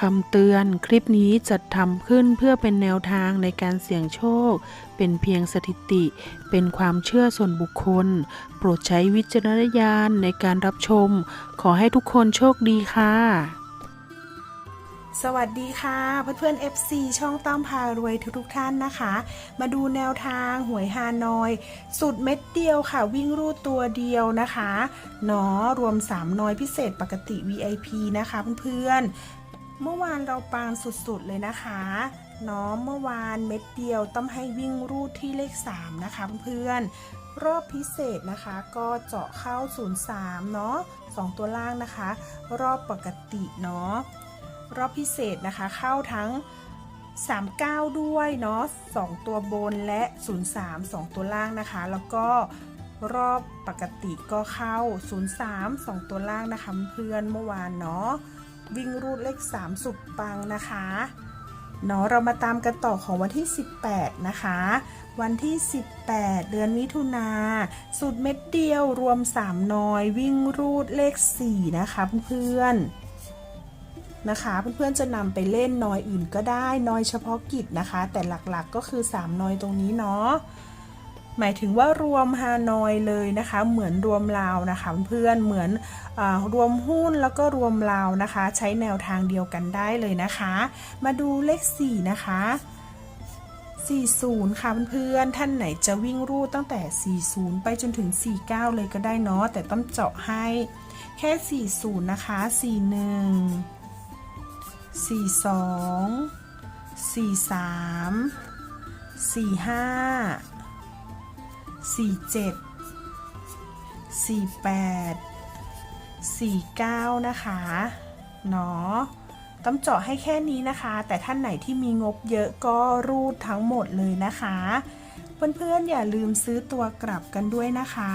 คำเตือนคลิปนี้จัดทำขึ้นเพื่อเป็นแนวทางในการเสี่ยงโชค เป็นเพียงสถิติ เป็นความเชื่อส่วนบุคคล โปรดใช้วิจารณญาณในการรับชม ขอให้ทุกคนโชคดีค่ะ สวัสดีค่ะ เพื่อนๆ FC ช่องต้อมพารวยทุกๆท่านนะคะ มาดูแนวทางหวยฮานอย สุดเม็ดเดียวค่ะ วิ่งรูดตัวเดียวนะคะเนาะรวม3น้อยพิเศษปกติ VIP นะคะเพื่อนๆ เมื่อวานเราปังสุดๆเลยนะคะเนาะเมื่อวานเม็ดเดียวต้องให้วิ่งรูดที่เลข 3 นะคะเพื่อนรอบพิเศษนะคะก็เจาะเข้า 03 เนาะ2ตัวล่างนะคะ รอบปกติเนาะรอบพิเศษนะคะเข้าทั้ง 39 ด้วยเนาะ2ตัวบนและ 03 2 ตัวล่างนะคะ แล้วก็รอบปกติก็เข้า 03 2 ตัวล่างนะคะเพื่อนเมื่อวานเนาะ วิ่งรูดเลข 3 สุดปังนะคะเนาะเรามาตามกันต่อของวันที่ 18 นะคะ วันที่ 18 เดือนมิถุนาสุดเม็ดเดียวรวม 3 น้อย วิ่งรูดเลข 4 นะคะเพื่อนๆนะคะ เพื่อนๆจะนำไปเล่นนอยอื่นก็ได้นอยเฉพาะกิจนะคะ แต่หลักๆก็คือ 3นอยตรงนี้เนาะ หมายถึงว่ารวมฮานอยเลยนะคะ เหมือนรวมลาวนะคะเพื่อนเหมือนอรวมหุ้นแล้วก็รวมลาวนะคะ ใช้แนวทางเดียวกันได้เลยนะคะ มาดูเลข 4 นะคะ40 ค่ะเพื่อนๆท่านไหนจะวิ่งรูดตั้งแต่ 40 ไปจนถึง 49 เลยก็ได้เนาะแต่ต้องเจาะให้แค่ 40 นะคะ 41สี่สอง สี่เจ็ดสี่แปดสี่เก้านะคะเนาะต้องเจาะให้แค่นี้นะคะ แต่ท่านไหนที่มีงบเยอะก็รูดทั้งหมดเลยนะคะ เพื่อนๆอย่าลืมซื้อตัวกลับกันด้วยนะคะ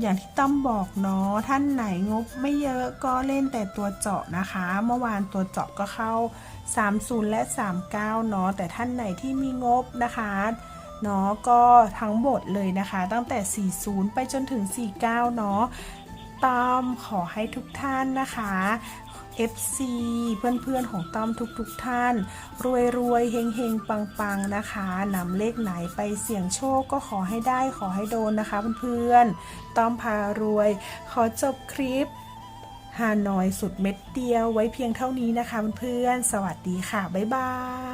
อย่างที่ต้อมบอกเนาะท่านไหนงบไม่เยอะก็เล่นแต่ตัวเจาะนะคะ เมื่อวานตัวเจาะก็เข้า 30 และ 39 เนาะแต่ท่านไหนที่มีงบนะคะเนาะก็ทั้งหมดเลยนะคะ ตั้งแต่ 40 ไปจนถึง 49 เนาะต้อมขอให้ทุกท่านนะคะ FC เพื่อนๆ ของต้อมทุกๆทท่าน รวยรวยเฮงเฮงปังปังๆ นะคะนำเลขไหนไปเสี่ยงโชคก็ขอให้ได้ขอให้โดนนะคะเพื่อนๆ ต้อมพารวย ขอจบคลิปฮานอยสุดเม็ดเดียวไว้เพียงเท่านี้นะคะเพื่อนๆ สวัสดีค่ะ บ๊ายบาย